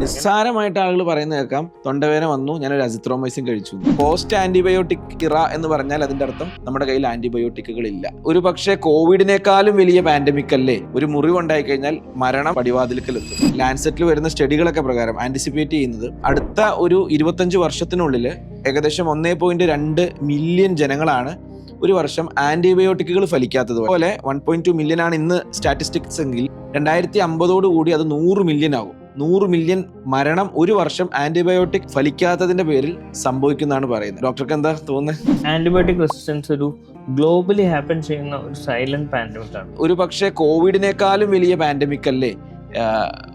നിസ്സാരമായിട്ട് ആളുകൾ പറയുന്ന കേൾക്കാം. തൊണ്ടവേദന വന്നു ഞാൻ ഒരു അസിത്രോമൈസിൻ കഴിച്ചു. പോസ്റ്റ് ആന്റിബയോട്ടിക് ഇറ എന്ന് പറഞ്ഞാൽ അതിന്റെ അർത്ഥം നമ്മുടെ കയ്യിൽ ആന്റിബയോട്ടിക്കുകൾ ഇല്ല. ഒരു പക്ഷേ കോവിഡിനേക്കാളും വലിയ പാൻഡമിക് അല്ലേ? ഒരു മുറിവുണ്ടായി കഴിഞ്ഞാൽ മരണം പടിവാതിൽക്കലെത്തും ലാൻസെറ്റിൽ വരുന്ന സ്റ്റഡികളൊക്കെ പ്രകാരം ആന്റിസിപ്പേറ്റ് ചെയ്യുന്നത് അടുത്ത ഒരു ഇരുപത്തഞ്ച് വർഷത്തിനുള്ളിൽ ഏകദേശം ഒന്നേ പോയിന്റ് രണ്ട് മില്യൺ ജനങ്ങളാണ് ഒരു വർഷം ആന്റിബയോട്ടിക്കുകൾ ഫലിക്കാത്തത്. പോലെ വൺ പോയിന്റ് ടു മില്യൺ ആണ് ഇന്ന് സ്റ്റാറ്റിസ്റ്റിക്സ് എങ്കിൽ രണ്ടായിരത്തി അമ്പതോട് കൂടി അത് നൂറ് മില്യൺ ആകും നൂറ് മില്യൺ മരണം ഒരു വർഷം ആന്റിബയോട്ടിക് ഫലിക്കാത്തതിന്റെ പേരിൽ സംഭവിക്കുന്നതാണ് പറയുന്നത്. ഡോക്ടർക്ക് എന്താ തോന്നുന്നത് ആന്റിബയോട്ടിക് റെസിസ്റ്റൻസ് ഒരു ഗ്ലോബലി ഹാപ്പൻ ചെയ്യുന്ന ഒരു സൈലന്റ് പാൻഡമിക് ആണ്. ഒരു പക്ഷേ കോവിഡിനേക്കാളും വലിയ പാൻഡമിക് അല്ലേ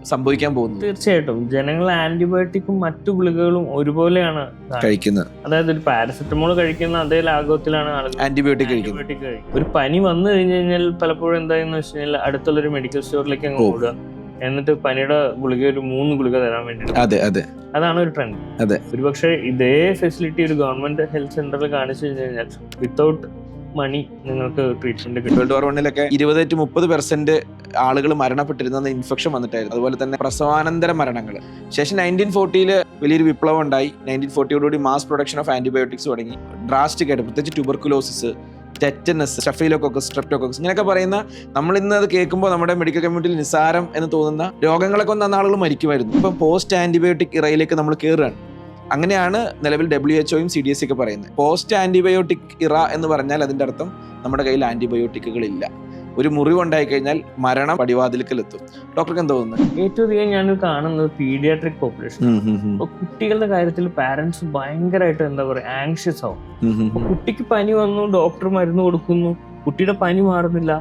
സംഭവിക്കാൻ പോകുന്നത്? തീർച്ചയായിട്ടും. ജനങ്ങൾ ആന്റിബയോട്ടിക്കും മറ്റു ഗുളികകളും ഒരുപോലെയാണ്. കഴിക്കുന്നത്. അതായത് ഒരു പാരസെറ്റമോൾ കഴിക്കുന്ന അതേ ലാഘവത്തിലാണ് ആളുകൾ ആന്റിബയോട്ടിക് കഴിക്കുന്നത്. ഒരു പനി വന്നു കഴിഞ്ഞു കഴിഞ്ഞാൽ പലപ്പോഴും എന്തായെന്ന് വെച്ച് കഴിഞ്ഞാൽ അടുത്തുള്ളൊരു മെഡിക്കൽ സ്റ്റോറിലേക്ക് അങ്ങ് പോകുക ഓടുക എന്നിട്ട് പനിയുടെ ഗുളിക ഒരു മൂന്ന് ഗുളിക തരാൻ വേണ്ടി അതെ അതെ. അതാണ് ഒരു ട്രെൻഡ് അതെ. ഒരുപക്ഷെ ഇതേ ഫെസിലിറ്റി ഒരു ഗവൺമെന്റ് ഹെൽത്ത് സെന്ററിൽ കാണിച്ചു കഴിഞ്ഞു കഴിഞ്ഞാൽ വിത്തൗട്ട് മണി നിങ്ങൾക്ക് ട്രീറ്റ്മെന്റ് കിട്ടും. ഡോർ വണ്ണിലൊക്കെ ഇരുപത് ടു മുപ്പത് പെർസെന്റ് ആളുകൾ മരണപ്പെട്ടിരുന്ന ഇൻഫെക്ഷൻ വന്നിട്ടായിരുന്നു. അതുപോലെ തന്നെ പ്രസവാനന്തര മരണങ്ങൾ. ശേഷം നയന്റീൻ ഫോർട്ടിയിൽ വലിയൊരു വിപ്ലവം ഉണ്ടായി. നയന്റീൻ ഫോർട്ടിയോടുകൂടി മാസ് പ്രൊഡക്ഷൻ ഓഫ് ആന്റിബയോട്ടിക്സ് തുടങ്ങി. ഡ്രാസ്റ്റിക് ആയിട്ട് പ്രത്യേകിച്ച് ട്യൂബർക്കുലോസിസ് ടെറ്റനസ് ഷഫീലോക്കോക്കസ് സ്ട്രെപ്റ്റോക്കോക്കസ് ഇങ്ങനെയൊക്കെ പറയുന്ന നമ്മൾ ഇന്ന് അത് കേൾക്കുമ്പോൾ നമ്മുടെ മെഡിക്കൽ കമ്മ്യൂണിറ്റിയിൽ നിസ്സാരം എന്ന് തോന്നുന്ന രോഗങ്ങളൊക്കെ അന്ന് ആളുകൾ മരിക്കുമായിരുന്നു. ഇപ്പം പോസ്റ്റ് ആന്റിബയോട്ടിക് ഇറയിലേക്ക് നമ്മൾ കയറുകയാണ് അങ്ങനെയാണ് നിലവിൽ ഡബ്ല്യു എച്ച്ഒയും സി ഡി എസ് ഒക്കെ പറയുന്നത്. പോസ്റ്റ് ആന്റിബയോട്ടിക് ഇറ എന്ന് പറഞ്ഞാൽ അതിന്റെ അർത്ഥം നമ്മുടെ കയ്യിൽ ആന്റിബയോട്ടിക്കുകൾ ഇല്ല. ഒരു മുറിവുണ്ടായി കഴിഞ്ഞാൽ മരണം പടിവാതിൽക്കലെത്തും. ഡോക്ടർക്ക് എന്താ തോന്നുന്നത്? ഏറ്റവും അധികം ഞാൻ കാണുന്നത് പീഡിയാട്രിക് പോപ്പുലേഷൻ. അപ്പൊ കുട്ടികളുടെ കാര്യത്തിൽ പാരന്റ്സ് ഭയങ്കരമായിട്ട് എന്താ പറയാ ആങ്ഷ്യസ് ആവും. അപ്പൊ കുട്ടിക്ക് പനി വന്നു ഡോക്ടർ മരുന്ന് കൊടുക്കുന്നു കുട്ടിയുടെ പനി മാറുന്നില്ല.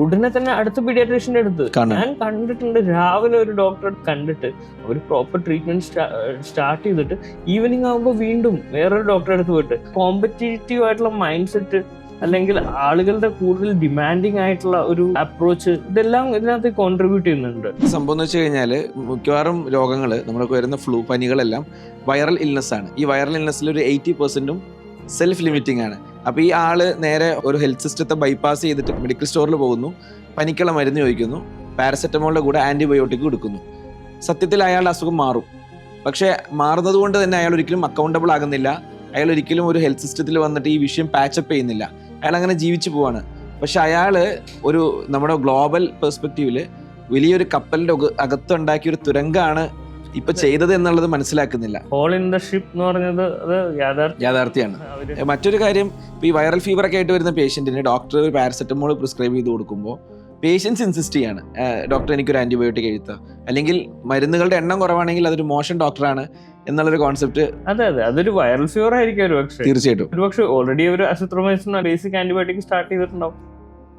ഉടനെ തന്നെ അടുത്ത പീഡിയാട്രീഷ്യന്റെ അടുത്ത്. ഞാൻ കണ്ടിട്ടുണ്ട് രാവിലെ ഒരു ഡോക്ടറെ കണ്ടിട്ട് അവർ പ്രോപ്പർ ട്രീറ്റ്മെന്റ് സ്റ്റാർട്ട് ചെയ്തിട്ട് ഈവനിങ് ആകുമ്പോൾ വീണ്ടും വേറൊരു ഡോക്ടറെ അടുത്ത് പോയിട്ട് കോമ്പറ്റേറ്റീവ് ആയിട്ടുള്ള മൈൻഡ് സെറ്റ് അല്ലെങ്കിൽ ആളുകളുടെ കൂടുതൽ ഡിമാൻഡിങ് ആയിട്ടുള്ള ഒരു അപ്രോച്ച് ഇതെല്ലാം ഇതിനകത്ത് കോൺട്രിബ്യൂട്ട് ചെയ്യുന്നുണ്ട്. സംഭവം എന്ന് വെച്ച് കഴിഞ്ഞാൽ മിക്കവാറും രോഗങ്ങൾ നമ്മൾക്ക് വരുന്ന ഫ്ലൂ പനികളെല്ലാം വൈറൽ ഇൽനസ് ആണ്. ഈ വൈറൽ ഇൽനസ്സിൽ ഒരു എയ്റ്റി പെർസെന്റും സെൽഫ് ലിമിറ്റിംഗ് ആണ്. അപ്പോൾ ഈ ആൾ നേരെ ഒരു ഹെൽത്ത് സിസ്റ്റത്തെ ബൈപ്പാസ് ചെയ്തിട്ട് മെഡിക്കൽ സ്റ്റോറിൽ പോകുന്നു പനിക്കുള്ള മരുന്ന് ചോദിക്കുന്നു പാരസെറ്റമോളിന്റെ കൂടെ ആന്റിബയോട്ടിക് കൊടുക്കുന്നു. സത്യത്തിൽ അയാളുടെ അസുഖം മാറും. പക്ഷേ മാറുന്നത് കൊണ്ട് തന്നെ അയാൾ ഒരിക്കലും അക്കൗണ്ടബിൾ ആകുന്നില്ല. അയാൾ ഒരിക്കലും ഒരു ഹെൽത്ത് സിസ്റ്റത്തിൽ വന്നിട്ട് ഈ വിഷയം പാച്ചപ്പ് ചെയ്യുന്നില്ല. അയാൾ അങ്ങനെ ജീവിച്ചു പോവാണ്. പക്ഷെ അയാൾ ഒരു നമ്മുടെ ഗ്ലോബൽ പെർസ്പെക്റ്റീവിൽ വലിയൊരു കപ്പലിന്റെ അകത്തുണ്ടാക്കിയ ഒരു തുരങ്കാണ് ഇപ്പൊ ചെയ്തത് എന്നുള്ളത് മനസ്സിലാക്കുന്നില്ല. ഹോൾ ഇൻ ദ ഷിപ്പ് എന്ന് പറഞ്ഞത് യാഥാർത്ഥ്യമാണ് മറ്റൊരു കാര്യം ഈ വൈറൽ ഫീവർ ഒക്കെ ആയിട്ട് വരുന്ന പേഷ്യന്റിന് ഡോക്ടർ പാരസെറ്റമോൾ പ്രിസ്ക്രൈബ് ചെയ്ത് കൊടുക്കുമ്പോൾ പേഷ്യൻസ് ഇൻസിസ്റ്റ് ചെയ്യാണ്. ഡോക്ടർ എനിക്കൊരു ആന്റിബയോട്ടിക് എഴുത്തുക അല്ലെങ്കിൽ മരുന്നുകളുടെ എണ്ണം കുറവാണെങ്കിൽ അതൊരു മോശം ഡോക്ടറാണ് എന്നുള്ളൊരു കോൺസെപ്റ്റ് അതെ അതെ. അതൊരു വൈറൽ ഫീവർ ആയിരിക്കും ഒരു പക്ഷേ. തീർച്ചയായിട്ടും. ഒരു പക്ഷേ ഓൾറെഡി ഒരു അസിത്രോമൈസിന് ബേസിക് ആന്റിബയോട്ടിക് സ്റ്റാർട്ട് ചെയ്തിട്ടുണ്ടാവും.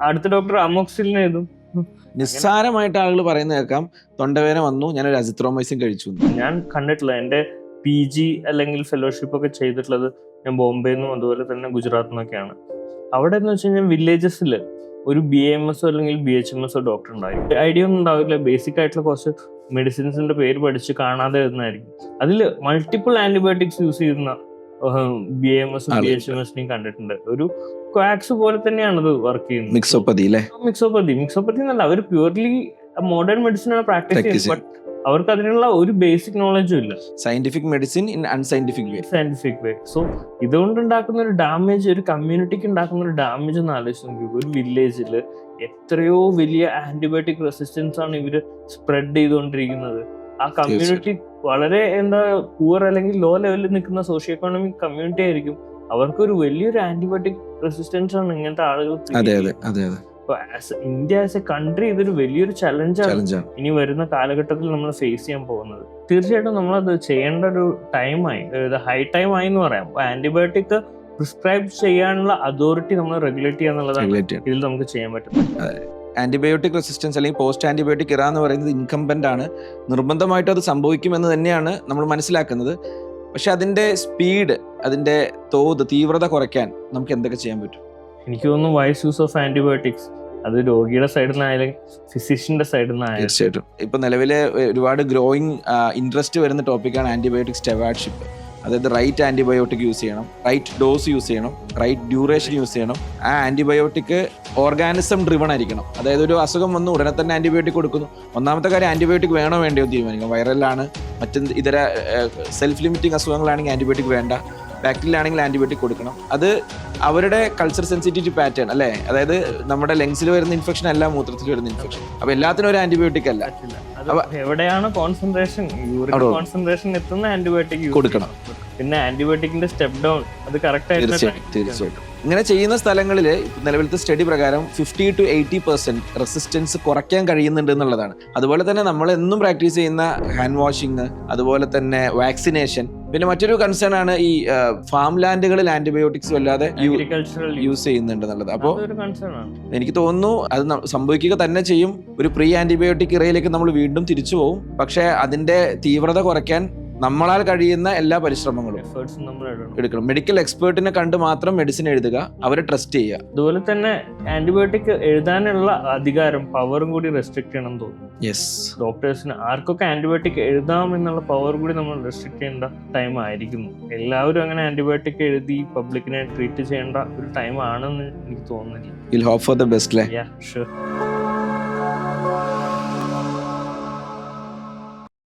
അടുത്ത ഡോക്ടർ അമോക്സിലിന് എഴുതും. നിസ്സാരമായിട്ട് ആളുകൾ പറയുന്ന കേൾക്കാം. തൊണ്ടവേദന വന്നു ഞാൻ ഒരു അസിത്രോമൈസിൻ കഴിച്ചു. ഞാൻ കണ്ടിട്ടില്ല. എന്റെ പി ജി അല്ലെങ്കിൽ ഫെലോഷിപ്പ് ഒക്കെ ചെയ്തിട്ടുള്ളത് ഞാൻ ബോംബെന്നും അതുപോലെ തന്നെ ഗുജറാത്തിൽ നിന്നൊക്കെയാണ് അവിടെ എന്ന് വെച്ച് കഴിഞ്ഞാൽ വില്ലേജസിൽ ഒരു ബി എം എസോ അല്ലെങ്കിൽ ബി എച്ച് എം എസോ ഡോക്ടർ ഉണ്ടാവും ഐഡിയ ഒന്നും ഉണ്ടാവില്ല. ബേസിക് ആയിട്ടുള്ള കുറച്ച് മെഡിസിൻസിന്റെ പേര് പഠിച്ച് കാണാതെ വരുന്നതായിരിക്കും അതിൽ മൾട്ടിപ്പിൾ ആന്റിബയോട്ടിക്സ് യൂസ് ചെയ്യുന്ന B M S B H M എസിനെയും കണ്ടിട്ടുണ്ട്. ഒരു ക്വാക്സ് പോലെ തന്നെയാണ് അത് വർക്ക് ചെയ്യുന്നത്. മിക്സോപ്പതി മിക്സോപ്പതി മിക്സോപ്പതി എന്നല്ല അവർ പ്യൂർലി മോഡേൺ മെഡിസിൻ ആണ് പ്രാക്ടീസ് ചെയ്യുന്നത്. ബട്ട് അവർക്ക് അതിനുള്ള ഒരു ബേസിക് നോളജും ഇല്ല. Scientific medicine in unscientific way scientific way so ഇതുകൊണ്ട് ഉണ്ടാക്കുന്ന ഒരു ഡാമേജ് ഒരു കമ്മ്യൂണിറ്റിക്ക് ഉണ്ടാക്കുന്ന ഒരു ഡാമേജ് എന്ന് ആലോചിച്ച് നോക്കി ഒരു വില്ലേജിൽ എത്രയോ വലിയ ആന്റിബയോട്ടിക് റെസിസ്റ്റൻസ് ആണ് ഇവർ സ്പ്രെഡ് ചെയ്തുകൊണ്ടിരിക്കുന്നത്. ആ കമ്മ്യൂണിറ്റി വളരെ എന്താ പൂർ അല്ലെങ്കിൽ ലോ ലെവലിൽ നിൽക്കുന്ന സോഷ്യോ എക്കോണമിക് കമ്മ്യൂണിറ്റി ആയിരിക്കും. അവർക്കൊരു വലിയൊരു ആന്റിബയോട്ടിക് റെസിസ്റ്റൻസ് ആണ് ഇങ്ങനത്തെ ആളുകൾ അതെ അതെ അതെ അതെ. ഇന്ത്യ ആസ് എ കൺട്രി ഇതൊരു വലിയൊരു ചലഞ്ചാണ് ഇനി വരുന്ന കാലഘട്ടത്തിൽ നമ്മൾ ഫേസ് ചെയ്യാൻ പോകുന്നത്. തീർച്ചയായിട്ടും നമ്മളത് ചെയ്യേണ്ട ഒരു ടൈമായി ഹൈ ടൈം ആയി എന്ന് പറയാം. ആന്റിബയോട്ടിക് പ്രിസ്ക്രൈബ് ചെയ്യാനുള്ള അതോറിറ്റി നമ്മൾ റെഗുലേറ്റ് ചെയ്യാന്നുള്ളതാണ് ഇതിൽ നമുക്ക് ചെയ്യാൻ പറ്റുന്നത്. ആന്റിബയോട്ടിക് റെസിസ്റ്റൻസ് അല്ലെങ്കിൽ പോസ്റ്റ് ആന്റിബയോട്ടിക് ഇറ എന്ന് പറയുന്നത് ഇൻകംബന്റ് ആണ്. നിർബന്ധമായിട്ടും അത് സംഭവിക്കുമെന്ന് തന്നെയാണ് നമ്മൾ മനസ്സിലാക്കുന്നത്. പക്ഷെ അതിന്റെ സ്പീഡ് അതിന്റെ തോത് തീവ്രത കുറയ്ക്കാൻ നമുക്ക് എന്തൊക്കെ ചെയ്യാൻ പറ്റും? എനിക്ക് തോന്നുന്നു വൈസ് യൂസ് ഓഫ് ആന്റിബയോട്ടിക്സ് അത് രോഗിയുടെ സൈഡിൽ നിന്നായാലും ഫിസിഷ്യന്റെ സൈഡിൽ നിന്നായാലും തീർച്ചയായിട്ടും. ഇപ്പൊ നിലവിലെ ഒരുപാട് ഗ്രോയിങ് ഇൻട്രസ്റ്റ് വരുന്ന ടോപ്പിക്കാണ് ആന്റിബയോട്ടിക് സ്റ്റെവാഡ്ഷിപ്പ് അതായത് റൈറ്റ് ആന്റിബയോട്ടിക് യൂസ് ചെയ്യണം റൈറ്റ് ഡോസ് യൂസ് ചെയ്യണം റൈറ്റ് ഡ്യൂറേഷൻ യൂസ് ചെയ്യണം. ആ ആന്റിബയോട്ടിക് ഓർഗാനിസം ഡ്രിവൺ ആയിരിക്കണം. അതായത് ഒരു അസുഖം വന്നു ഉടനെ തന്നെ ആന്റിബയോട്ടിക് കൊടുക്കുന്നു. ഒന്നാമത്തെ കാര്യം ആന്റിബയോട്ടിക് വേണോ വേണ്ടയോ തീരുമാനിക്കണം. വൈറലാണ് മറ്റ് ഇതര സെൽഫ് ലിമിറ്റിംഗ് അസുഖങ്ങളാണെങ്കിൽ ആന്റിബയോട്ടിക് വേണ്ട. ബാക്ടീരിയൽ ആന്റിബയോട്ടിക് ആന്റിബയോട്ടിക് കൊടുക്കണം. അത് അവരുടെ കൾച്ചർ സെൻസിറ്റിവിറ്റി പാറ്റേൺ അല്ലേ? അതായത് നമ്മുടെ ലങ്സിൽ വരുന്ന ഇൻഫെക്ഷൻ അല്ല മൂത്രത്തിൽ വരുന്ന ഇൻഫെക്ഷൻ അപ്പൊ എല്ലാത്തിനും ഒരു ആന്റിബയോട്ടിക് അല്ല. എവിടെയാണ് കോൺസെൻട്രേഷൻ കോൺസെൻട്രേഷൻ എത്തുന്ന ആന്റിബയോട്ടിക് കൊടുക്കണം. പിന്നെ ആന്റിബയോട്ടിക്കിന്റെ സ്റ്റെപ്പ് ഡൗൺ അത് കറക്റ്റ് ആയിട്ട് തീർച്ചയായിട്ടും. ഇങ്ങനെ ചെയ്യുന്ന സ്ഥലങ്ങളിൽ നിലവിലത്തെ സ്റ്റഡി പ്രകാരം fifty to eighty percent resistance കുറയ്ക്കാൻ കഴിയുന്നുണ്ട് എന്നുള്ളതാണ്. അതുപോലെ തന്നെ നമ്മൾ എന്നും പ്രാക്ടീസ് ചെയ്യുന്ന ഹാൻഡ് വാഷിങ് അതുപോലെ തന്നെ വാക്സിനേഷൻ പിന്നെ മറ്റൊരു കൺസേൺ ആണ് ഈ ഫാം ലാൻഡുകളിൽ ആന്റിബയോട്ടിക്സ് വല്ലാതെ യൂസ് ചെയ്യുന്നുണ്ട് എന്നുള്ളത്. അപ്പോൾ എനിക്ക് തോന്നുന്നു അത് സംഭവിക്കുക തന്നെ ചെയ്യും. ഒരു പ്രീ ആന്റിബയോട്ടിക് ഇറയിലേക്ക് നമ്മൾ വീണ്ടും തിരിച്ചു പോകും പക്ഷേ അതിന്റെ തീവ്രത കുറയ്ക്കാൻ നമ്മളാൽ കഴിയുന്ന എല്ലാ പരിശ്രമങ്ങളും എടുക്കണം. മെഡിക്കൽ എക്സ്പേർട്ടിനെ കണ്ട് മാത്രം മെഡിസിൻ എഴുതുക അവരെ ട്രസ്റ്റ് ചെയ്യുക. അതുപോലെ തന്നെ ആന്റിബയോട്ടിക് എഴുതാനുള്ള അധികാരം പവറും കൂടി റെസ്ട്രിക്ട് ചെയ്യണം തോന്നുന്നു. യെസ് ഡോക്ടേഴ്സിന് ആർക്കൊക്കെ ആന്റിബയോട്ടിക് എഴുതാം എന്നുള്ള പവർ കൂടി നമ്മൾ റെസ്ട്രിക്ട് ചെയ്യേണ്ട ടൈം ആയിരിക്കുന്നു. എല്ലാവരും അങ്ങനെ ആന്റിബയോട്ടിക് എഴുതി പബ്ലിക്കിനെ ട്രീറ്റ് ചെയ്യേണ്ട ഒരു ടൈം ആണെന്ന് എനിക്ക് തോന്നുന്നില്ല. Will hope for the best lie yeah sure